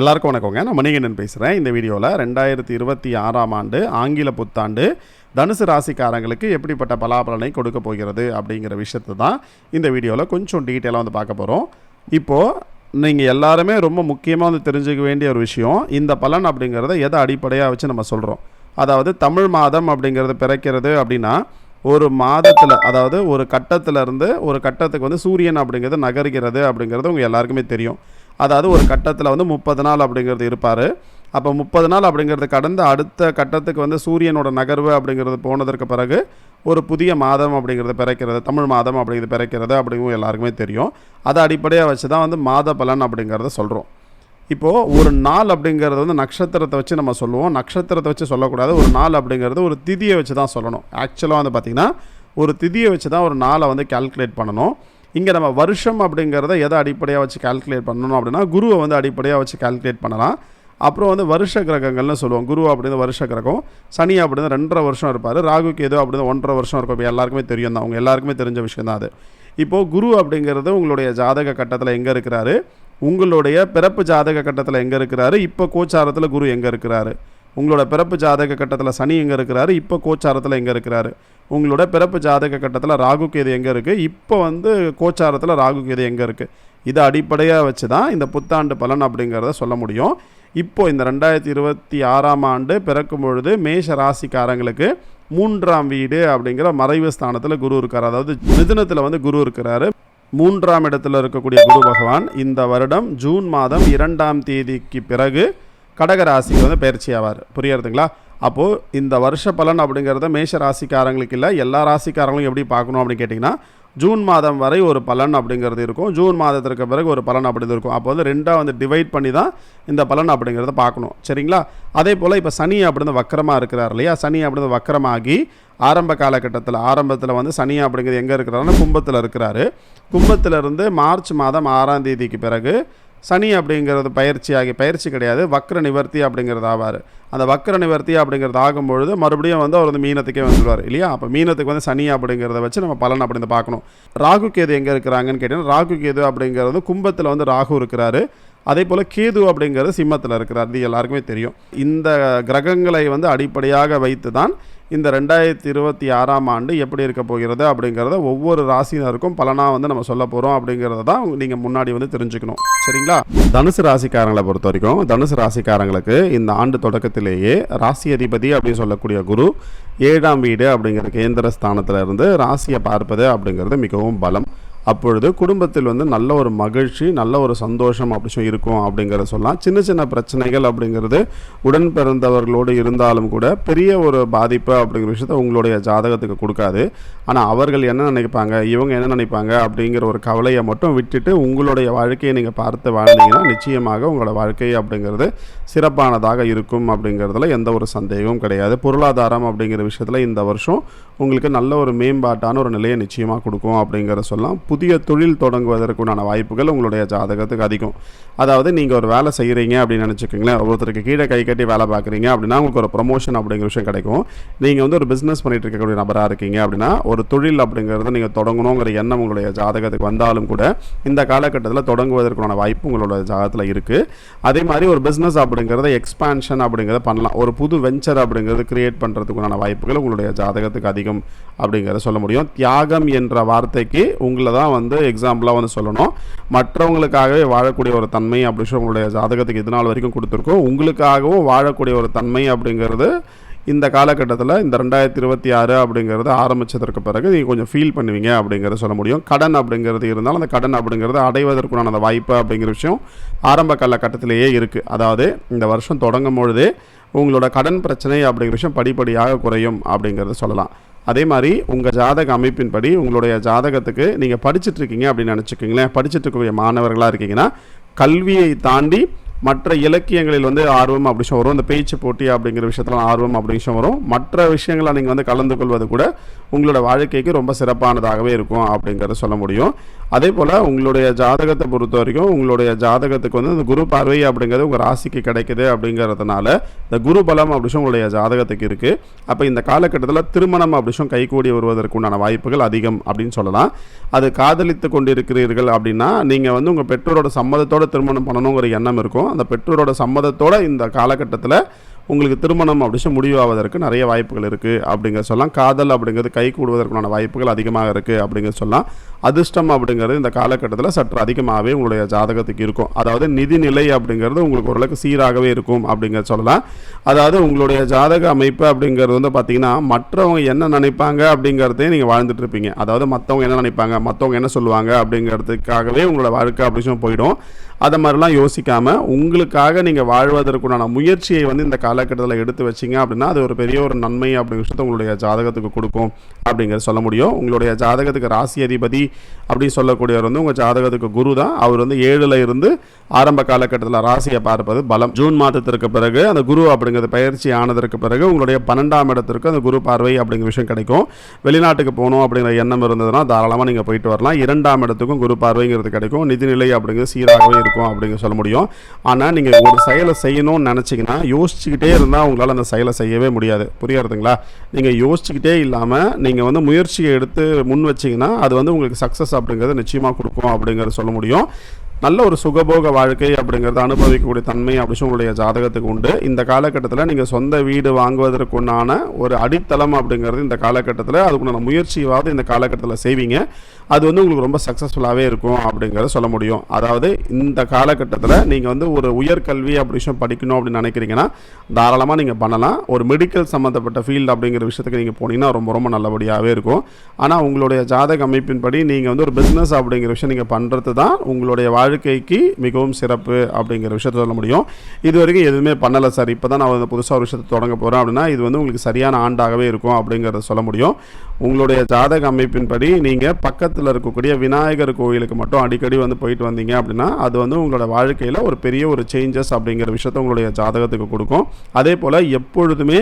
எல்லாருக்கும் வணக்கங்க. நான் மணிகண்டன் பேசுகிறேன் இந்த வீடியோவில் ரெண்டாயிரத்தி இருபத்தி ஆறாம் ஆண்டு ஆங்கில புத்தாண்டு தனுசு ராசிக்காரங்களுக்கு எப்படிப்பட்ட பலாபலனை கொடுக்க போகிறது அப்படிங்கிற விஷயத்தை தான் இந்த வீடியோவில் கொஞ்சம் டீட்டெயிலாக வந்து பார்க்க போகிறோம் இப்போது நீங்கள் எல்லாருமே ரொம்ப முக்கியமாக வந்து தெரிஞ்சுக்க வேண்டிய ஒரு விஷயம் இந்த பலன் அப்படிங்கிறத எதை அடிப்படையாக வச்சு நம்ம சொல்கிறோம் அதாவது தமிழ் மாதம் அப்படிங்கிறது பிறக்கிறது அப்படின்னா ஒரு மாதத்தில் அதாவது ஒரு கட்டத்திலேருந்து ஒரு கட்டத்துக்கு வந்து சூரியன் அப்படிங்கிறது நகர்கிறது அப்படிங்கிறது உங்கள் எல்லாருக்குமே தெரியும். அதாவது ஒரு கட்டத்தில் வந்து முப்பது நாள் அப்படிங்கிறது இருப்பார். அப்போ முப்பது நாள் அப்படிங்கிறது கடந்து அடுத்த கட்டத்துக்கு வந்து சூரியனோட நகர்வு அப்படிங்கிறது போனதற்கு பிறகு ஒரு புதிய மாதம் அப்படிங்கிறது பிறக்கிறது தமிழ் மாதம் அப்படிங்கிறது பிறக்கிறது அப்படிங்கும் எல்லாருக்குமே தெரியும். அதை அடிப்படையாக வச்சு தான் வந்து மாத பலன் அப்படிங்கிறத சொல்கிறோம் இப்போது ஒரு நாள் அப்படிங்கிறது வந்து நட்சத்திரத்தை வச்சு நம்ம சொல்லுவோம். நட்சத்திரத்தை வச்சு சொல்லக்கூடாது. ஒரு நாள் அப்படிங்கிறது ஒரு திதியை வச்சு தான் சொல்லணும் ஆக்சுவலாக வந்து பார்த்திங்கன்னா ஒரு திதியை வச்சு தான் ஒரு நாளை வந்து கால்குலேட் பண்ணணும். இங்கே நம்ம வருஷம் அப்படிங்கிறத எதை அடிப்படையாக வச்சு கால்குலேட் பண்ணணும் அப்படின்னா குருவை வந்து அடிப்படையாக வச்சு கால்குலேட் பண்ணலாம். அப்புறம் வந்து வருஷ கிரகங்கள்னு சொல்லுவோம். குரு அப்படின்னு வருஷ கிரகம். சனி அப்படின்னு ரெண்டரை வருஷம் இருப்பார். ராகு கேது அப்படின்னு ஒன்றரை வருஷம் இருக்கும். இப்போ எல்லாருக்குமே தெரியும் தான். அவங்க எல்லாருக்குமே தெரிஞ்ச விஷயம் தான் அது. இப்போது குரு அப்படிங்கிறது உங்களுடைய ஜாதக கட்டத்தில் எங்கே இருக்கிறாரு? உங்களுடைய பிறப்பு ஜாதக கட்டத்தில் எங்கே இருக்கிறாரு? இப்போ கோச்சாரத்தில் குரு எங்கே இருக்கிறாரு? உங்களோட பிறப்பு ஜாதக கட்டத்தில் சனி எங்கே இருக்கிறாரு இப்போ கோச்சாரத்தில் எங்கே இருக்கிறாரு? உங்களோட பிறப்பு ஜாதக கட்டத்தில் ராகு கேது எங்கே இருக்குது இப்போ வந்து கோச்சாரத்தில் ராகு கேது எங்கே இருக்குது இதை அடிப்படையாக வச்சு தான் இந்த புத்தாண்டு பலன் அப்படிங்கிறத சொல்ல முடியும். இப்போது இந்த ரெண்டாயிரத்தி இருபத்தி ஆறாம் ஆண்டு பிறக்கும் பொழுது மேஷ ராசிக்காரங்களுக்கு மூன்றாம் வீடு அப்படிங்கிற மறைவு ஸ்தானத்தில் குரு இருக்கார். அதாவது மிதுனத்தில் வந்து குரு இருக்கிறாரு. மூன்றாம் இடத்துல இருக்கக்கூடிய குரு பகவான் இந்த வருடம் ஜூன் மாதம் இரண்டாம் தேதிக்கு பிறகு கடகராசிக்கு வந்து பயிற்சி ஆவார் புரியறதுங்களா? அப்போது இந்த வருஷ பலன் அப்படிங்கிறத மேஷ ராசிக்காரங்களுக்கு இல்லை எல்லா ராசிக்காரங்களும் எப்படி பார்க்கணும் அப்படின்னு கேட்டிங்கன்னா ஜூன் மாதம் வரை ஒரு பலன் அப்படிங்கிறது இருக்கும். ஜூன் மாதத்திற்கு பிறகு ஒரு பலன் அப்படிங்கிறது இருக்கும். அப்போ வந்து ரெண்டாக வந்து டிவைட் பண்ணி தான் இந்த பலன் அப்படிங்கிறத பார்க்கணும். சரிங்களா? அதே போல் இப்போ சனி அப்படின்னு வக்கரமாக இருக்கிறார் இல்லையா? சனி அப்படின்னு வக்கரமாகி ஆரம்ப காலகட்டத்தில் ஆரம்பத்தில் வந்து சனி அப்படிங்கிறது எங்கே இருக்கிறாருன்னா கும்பத்தில் இருக்கிறாரு. கும்பத்திலிருந்து மார்ச் மாதம் ஆறாம் தேதிக்கு பிறகு சனி அப்படிங்கிறது பயிற்சி ஆகி பயிற்சி கிடையாது வக்ர நிவர்த்தி அப்படிங்கிறது ஆவார். அந்த வக்ர நிவர்த்தி அப்படிங்கிறது ஆகும்பொழுது மறுபடியும் வந்து அவர் வந்து மீனத்துக்கே வந்துடுவார் இல்லையா? அப்போ மீனத்துக்கு வந்து சனி அப்படிங்கிறத வச்சு நம்ம பலன் அப்படின்னு பார்க்கணும். ராகு கேது எங்கே இருக்கிறாங்கன்னு கேட்டிங்கன்னா ராகு கேது அப்படிங்கிறது கும்பத்தில் வந்து ராகு இருக்கிறாரு. அதே போல் கேது அப்படிங்கிறது சிம்மத்தில் இருக்கிறார் இது எல்லாருக்குமே தெரியும். இந்த கிரகங்களை வந்து அடிப்படையாக வைத்து தான் இந்த ரெண்டாயிரத்தி இருபத்தி ஆறாம் ஆண்டு எப்படி இருக்க போகிறது அப்படிங்கிறத ஒவ்வொரு ராசினருக்கும் பலனாக வந்து நம்ம சொல்ல போகிறோம் அப்படிங்கிறத தான் நீங்கள் முன்னாடி வந்து தெரிஞ்சுக்கணும். சரிங்களா? தனுசு ராசிக்காரங்களை பொறுத்த வரைக்கும் தனுசு ராசிக்காரங்களுக்கு இந்த ஆண்டு தொடக்கத்திலேயே ராசி அதிபதி அப்படின்னு சொல்லக்கூடிய குரு ஏழாம் வீடு அப்படிங்கிற கேந்திர ஸ்தானத்தில் இருந்து ராசியை பார்ப்பது அப்படிங்கிறது மிகவும் பலம். அப்பொழுது குடும்பத்தில் வந்து நல்ல ஒரு மகிழ்ச்சி நல்ல ஒரு சந்தோஷம் அப்படி இருக்கும் அப்படிங்கிறத சொல்லலாம். சின்ன சின்ன பிரச்சனைகள் அப்படிங்கிறது உடன் பிறந்தவர்களோடு இருந்தாலும் கூட பெரிய ஒரு பாதிப்பு அப்படிங்கிற விஷயத்த உங்களுடைய ஜாதகத்துக்கு கொடுக்காது. ஆனால் அவர்கள் என்ன நினைப்பாங்க? இவங்க என்ன நினைப்பாங்க? அப்படிங்கிற ஒரு கவலையை மட்டும் விட்டுட்டு உங்களுடைய வாழ்க்கையை நீங்கள் பார்த்து வாழ்ந்தீங்கன்னா நிச்சயமாக உங்களோட வாழ்க்கை அப்படிங்கிறது சிறப்பானதாக இருக்கும் அப்படிங்கிறதுல எந்த ஒரு சந்தேகமும் கிடையாது. பொருளாதாரம் அப்படிங்கிற விஷயத்தில் இந்த வருஷம் உங்களுக்கு நல்ல ஒரு மேம்பாட்டான ஒரு நிலையை நிச்சயமாக கொடுக்கும் அப்படிங்கிறத சொல்லலாம். புதிய தொழில் தொடங்குவதற்குண்டான வாய்ப்புகள் உங்களுடைய ஜாதகத்துக்கு அதிகம். அதாவது நீங்கள் ஒரு வேலை செய்கிறீங்க அப்படின்னு நினச்சிக்கோங்களேன். ஒருத்தருக்கு கீழே கை கட்டி வேலை பார்க்குறீங்க அப்படின்னா உங்களுக்கு ஒரு ப்ரொமோஷன் அப்படிங்கிற விஷயம் கிடைக்கும். நீங்கள் வந்து ஒரு பிஸ்னஸ் பண்ணிகிட்டு இருக்கக்கூடிய நபராக இருக்கீங்க அப்படின்னா ஒரு தொழில் அப்படிங்கிறத நீங்கள் தொடங்கணுங்கிற எண்ணம் உங்களுடைய ஜாதகத்துக்கு வந்தாலும் கூட இந்த காலகட்டத்தில் தொடங்குவதற்குண்டான வாய்ப்பு உங்களோட ஜாதகத்தில் இருக்குது அதே மாதிரி ஒரு பிஸ்னஸ் அப்படிங்கிறத எக்ஸ்பான்ஷன் அப்படிங்கிறத பண்ணலாம். ஒரு புது வெஞ்சர் அப்படிங்கிறது கிரியேட் பண்ணுறதுக்குண்டான வாய்ப்புகள் உங்களுடைய ஜாதகத்துக்கு அதிகம் அப்படிங்கிறத சொல்ல முடியும். தியாகம் என்ற வார்த்தைக்கு உங்களை தான் வந்து எக்ஸாம்பிளாக வந்து சொல்லணும். மற்றவங்களுக்காகவே வாழக்கூடிய ஒரு தன்மை அப்படி சொல்லி உங்களுடைய ஜாதகத்துக்கு இது நாள் வரைக்கும் கொடுத்துருக்கோம். உங்களுக்காகவும் வாழக்கூடிய ஒரு தன்மை அப்படிங்கிறது இந்த காலகட்டத்தில் இந்த ரெண்டாயிரத்தி இருபத்தி ஆறு அப்படிங்கிறது ஆரம்பித்ததற்கு பிறகு நீங்கள் கொஞ்சம் ஃபீல் பண்ணுவீங்க அப்படிங்கிறத சொல்ல முடியும். கடன் அப்படிங்கிறது இருந்தாலும் அந்த கடன் அப்படிங்கிறது அடைவதற்குண்டான அந்த வாய்ப்பு அப்படிங்கிற விஷயம் ஆரம்ப காலகட்டத்திலேயே இருக்குது அதாவது இந்த வருஷம் தொடங்கும் பொழுதே உங்களோட கடன் பிரச்சனை அப்படிங்கிற விஷயம் படிப்படியாக குறையும் அப்படிங்கிறத சொல்லலாம். அதே மாதிரி உங்கள் ஜாதக அமைப்பின்படி உங்களுடைய ஜாதகத்துக்கு நீங்கள் படிச்சுட்ருக்கீங்க அப்படின்னு நினச்சிக்கிங்களேன். படிச்சுட்டு இருக்கக்கூடிய மாணவர்களாக இருக்கீங்கன்னா கல்வியை தாண்டி மற்ற இலக்கியங்களில் வந்து ஆர்வம் அப்படி விஷயம் வரும். இந்த பேச்சு போட்டி அப்படிங்கிற விஷயத்துல ஆர்வம் அப்படி விஷயம் வரும். மற்ற விஷயங்களை நீங்கள் வந்து கலந்து கொள்வது கூட உங்களோட வாழ்க்கைக்கு ரொம்ப சிறப்பானதாகவே இருக்கும் அப்படிங்கிறத சொல்ல முடியும். அதே போல் உங்களுடைய ஜாதகத்தை பொறுத்த வரைக்கும் உங்களுடைய ஜாதகத்துக்கு வந்து இந்த குரு பார்வை அப்படிங்கிறது உங்கள் ராசிக்கு கிடைக்குது அப்படிங்கிறதுனால இந்த குரு பலம் அப்படி உங்களுடைய ஜாதகத்துக்கு இருக்குது அப்போ இந்த காலகட்டத்தில் திருமணம் அப்படி விஷயம் கைகூடி வருவதற்குண்டான வாய்ப்புகள் அதிகம் அப்படின்னு சொல்லலாம். அது காதலித்து கொண்டிருக்கிறீர்கள் அப்படின்னா நீங்கள் வந்து உங்கள் பெற்றோரோட சம்மதத்தோட திருமணம் பண்ணணுங்கிற எண்ணம் இருக்கும். அந்த பெற்றோரோட சம்மதத்தோட இந்த காலகட்டத்தில் உங்களுக்கு திருமணம் அப்படின்னு முடிவாவதற்கு நிறைய வாய்ப்புகள் இருக்குது அப்படிங்கிற சொல்லலாம். காதல் அப்படிங்கிறது கை கூடுவதற்கான வாய்ப்புகள் அதிகமாக இருக்குது அப்படிங்கிற சொல்லலாம். அதிர்ஷ்டம் அப்படிங்கிறது இந்த காலகட்டத்தில் சற்று அதிகமாகவே உங்களுடைய ஜாதகத்துக்கு இருக்கும். அதாவது நிதிநிலை அப்படிங்கிறது உங்களுக்கு ஓரளவுக்கு சீராகவே இருக்கும் அப்படிங்கிற சொல்லலாம். அதாவது உங்களுடைய ஜாதக அமைப்பு அப்படிங்கிறது வந்து பார்த்தீங்கன்னா மற்றவங்க என்ன நினைப்பாங்க அப்படிங்கிறதே நீங்கள் வாழ்ந்துட்டு இருப்பீங்க. அதாவது மற்றவங்க என்ன நினைப்பாங்க மற்றவங்க என்ன சொல்லுவாங்க அப்படிங்கிறதுக்காகவே உங்களோட வாழ்க்கை அப்படின்னு போயிடும். அதை மாதிரிலாம் யோசிக்காமல் உங்களுக்காக நீங்கள் வாழ்வதற்குண்டான முயற்சியை வந்து இந்த காலகட்டத்தில் எடுத்து வச்சிங்க அப்படின்னா அது ஒரு பெரிய ஒரு நன்மை அப்படிங்கிற விஷயத்தை உங்களுடைய ஜாதகத்துக்கு கொடுக்கும் அப்படிங்கிறத சொல்ல முடியும். உங்களுடைய ஜாதகத்துக்கு ராசி அதிபதி அப்படின்னு சொல்லக்கூடியவர் வந்து உங்கள் ஜாதகத்துக்கு குரு தான். அவர் வந்து ஏழில் இருந்து ஆரம்ப காலகட்டத்தில் ராசியை பார்ப்பது பலம். ஜூன் மாதத்திற்கு பிறகு அந்த குரு அப்படிங்கிறது பயிற்சி ஆனதற்கு பிறகு உங்களுடைய பன்னெண்டாம் இடத்திற்கு அந்த குரு பார்வை அப்படிங்கிற விஷயம் கிடைக்கும். வெளிநாட்டுக்கு போகணும் அப்படிங்கிற எண்ணம் இருந்ததுன்னா தாராளமாக நீங்கள் போயிட்டு வரலாம். இரண்டாம் இடத்துக்கும் குரு பார்வைங்கிறது கிடைக்கும். நிதிநிலை அப்படிங்கிறது சீராகவே இருக்கும் அப்படிங்கிற சொல்ல முடியும். ஆனால் நீங்கள் ஒரு செயலை செய்யணும்னு நினச்சிங்கன்னா யோசிச்சுக்கிட்டு இருந்தால் உங்களால் அந்த செயலை செய்யவே முடியாது. புரியாதுங்களா? நீங்கள் யோசிச்சுக்கிட்டே இல்லாமல் நீங்கள் வந்து முயற்சியை எடுத்து முன் வச்சிங்கன்னா அது வந்து உங்களுக்கு சக்ஸஸ் அப்படிங்கிறது நிச்சயமாக கொடுக்கும் அப்படிங்கிறத சொல்ல முடியும். நல்ல ஒரு சுகபோக வாழ்க்கை அப்படிங்கிறத அனுபவிக்கக்கூடிய தன்மை அப்படி உங்களுடைய ஜாதகத்துக்கு உண்டு. இந்த காலகட்டத்தில் நீங்கள் சொந்த வீடு வாங்குவதற்குண்டான ஒரு அடித்தளம் அப்படிங்கிறது இந்த காலகட்டத்தில் அதுக்குண்டான முயற்சியாவது இந்த காலகட்டத்தில் செய்வீங்க. அது வந்து உங்களுக்கு ரொம்ப சக்ஸஸ்ஃபுல்லாகவே இருக்கும் அப்படிங்கிறத சொல்ல முடியும். அதாவது இந்த காலகட்டத்தில் நீங்கள் வந்து ஒரு உயர்கல்வி அப்படி விஷயம் படிக்கணும் அப்படின்னு நினைக்கிறீங்கன்னா தாராளமாக நீங்கள் பண்ணலாம். ஒரு மெடிக்கல் சம்மந்தப்பட்ட ஃபீல்டு அப்படிங்கிற விஷயத்துக்கு நீங்கள் போனீங்கன்னா ரொம்ப ரொம்ப நல்லபடியாகவே இருக்கும். ஆனால் உங்களுடைய ஜாதக அமைப்பின்படி நீங்கள் வந்து ஒரு பிஸ்னஸ் அப்படிங்கிற விஷயம் நீங்கள் பண்ணுறது தான் உங்களுடைய வாழ்க்கைக்கு மிகவும் சிறப்பு அப்படிங்கிற விஷயத்த சொல்ல முடியும். இது வரைக்கும் எதுவுமே பண்ணலை சார். இப்போ தான் நான் வந்து புதுசாக ஒரு விஷயத்தை தொடங்க போகிறேன் அப்படின்னா இது வந்து உங்களுக்கு சரியான ஆண்டாகவே இருக்கும் அப்படிங்கிறத சொல்ல முடியும். உங்களுடைய ஜாதக அமைப்பின்படி நீங்கள் பக்கத்தில் இருக்கக்கூடிய விநாயகர் கோயிலுக்கு மட்டும் அடிக்கடி வந்து போயிட்டு வந்தீங்க அப்படின்னா அது வந்து உங்களோட வாழ்க்கையில் ஒரு பெரிய ஒரு சேஞ்சஸ் அப்படிங்கிற விஷயத்த உங்களுடைய ஜாதகத்துக்கு கொடுக்கும். அதே போல் எப்பொழுதுமே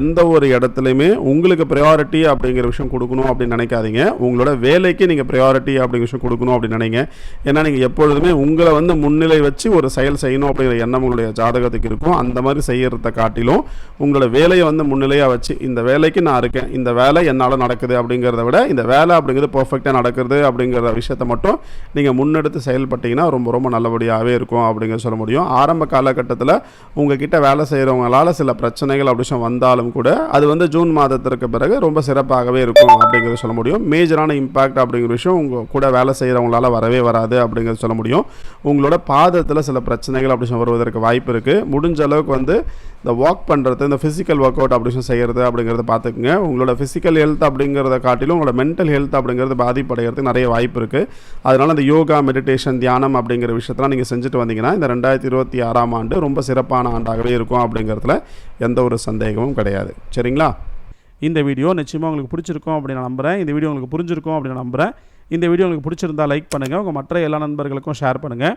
எந்த ஒரு இடத்துலையுமே உங்களுக்கு ப்ரையாரிட்டி அப்படிங்கிற விஷயம் கொடுக்கணும் அப்படின்னு நினைக்காதீங்க. உங்களோட வேலைக்கு நீங்கள் ப்ரையாரிட்டி அப்படிங்கிற விஷயம் கொடுக்கணும் அப்படின்னு நினைங்க. ஏன்னா நீங்கள் எப்பொழுதுமே உங்களை வந்து முன்னிலை வச்சு ஒரு செயல் செய்யணும் அப்படிங்கிற எண்ணம் உங்களுடைய ஜாதகத்துக்கு இருக்கும். அந்த மாதிரி செய்கிறத காட்டிலும் உங்களோட வேலையை வந்து முன்னிலையாக வச்சு இந்த வேலைக்கு நான் இருக்கேன். இந்த வேலை என்னால் நடக்குது அப்படிங்கிறத விட இந்த வேலை அப்படிங்கிறது பர்ஃபெக்டாக நடக்குது அப்படிங்கிற விஷயத்த மட்டும் நீங்கள் முன்னெடுத்து செயல்பட்டீங்கன்னா ரொம்ப ரொம்ப நல்லபடியாகவே இருக்கும் அப்படிங்கிற சொல்ல முடியும். ஆரம்ப காலகட்டத்தில் உங்ககிட்ட வேலை செய்கிறவங்களால் சில பிரச்சனைகள் அப்படி வந்தாலும் கூட அது வந்து ஜூன் மாதத்திற்கு பிறகு ரொம்ப சிறப்பாகவே இருக்கும் அப்படிங்கிறத சொல்ல முடியும். மேஜரான இம்பாக்ட் அப்படிங்கிற விஷயம் உங்கள் கூட வேலை செய்கிறவங்களால வரவே வராது அப்படிங்கிறத சொல்ல முடியும். உங்களோட பாதத்தில் சில பிரச்சனைகள் அப்படி வருவதற்கு வாய்ப்பு இருக்குது முடிஞ்ச அளவுக்கு வந்து இந்த வாக் பண்ணுறது இந்த ஃபிசிக்கல் ஒர்க் அவுட் அப்படி செய்கிறது அப்படிங்கிறத பார்த்துக்குங்க. உங்களோட ஃபிசிக்கல் ஹெல்த் அப்படிங்கிறத காட்டிலும் உங்களோட மென்டல் ஹெல்த் அப்படிங்கிறது பாதிப்படைகிறதுக்கு நிறைய வாய்ப்பு இருக்குது அதனால் அந்த யோகா மெடிடேஷன் தியானம் அப்படிங்கிற விஷயத்தெல்லாம் நீங்கள் செஞ்சுட்டு வந்தீங்கன்னா இந்த ரெண்டாயிரத்தி இருபத்தி ஆறாம் ஆண்டு ரொம்ப சிறப்பான ஆண்டாகவே இருக்கும் அப்படிங்கிறதுல எந்த ஒரு சந்தேகமும் கிடையாது. சரிங்களா? இந்த வீடியோ நிச்சயமாக உங்களுக்கு பிடிச்சிருக்கும் அப்படின்னு நான் நம்புகிறேன் இந்த வீடியோ உங்களுக்கு புரிஞ்சிருக்கும் அப்படின்னு நான் நம்புகிறேன் இந்த வீடியோ உங்களுக்கு பிடிச்சிருந்தா லைக் பண்ணுங்கள் உங்கள் மற்ற எல்லா நண்பர்களுக்கும் ஷேர் பண்ணுங்கள்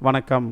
வணக்கம்.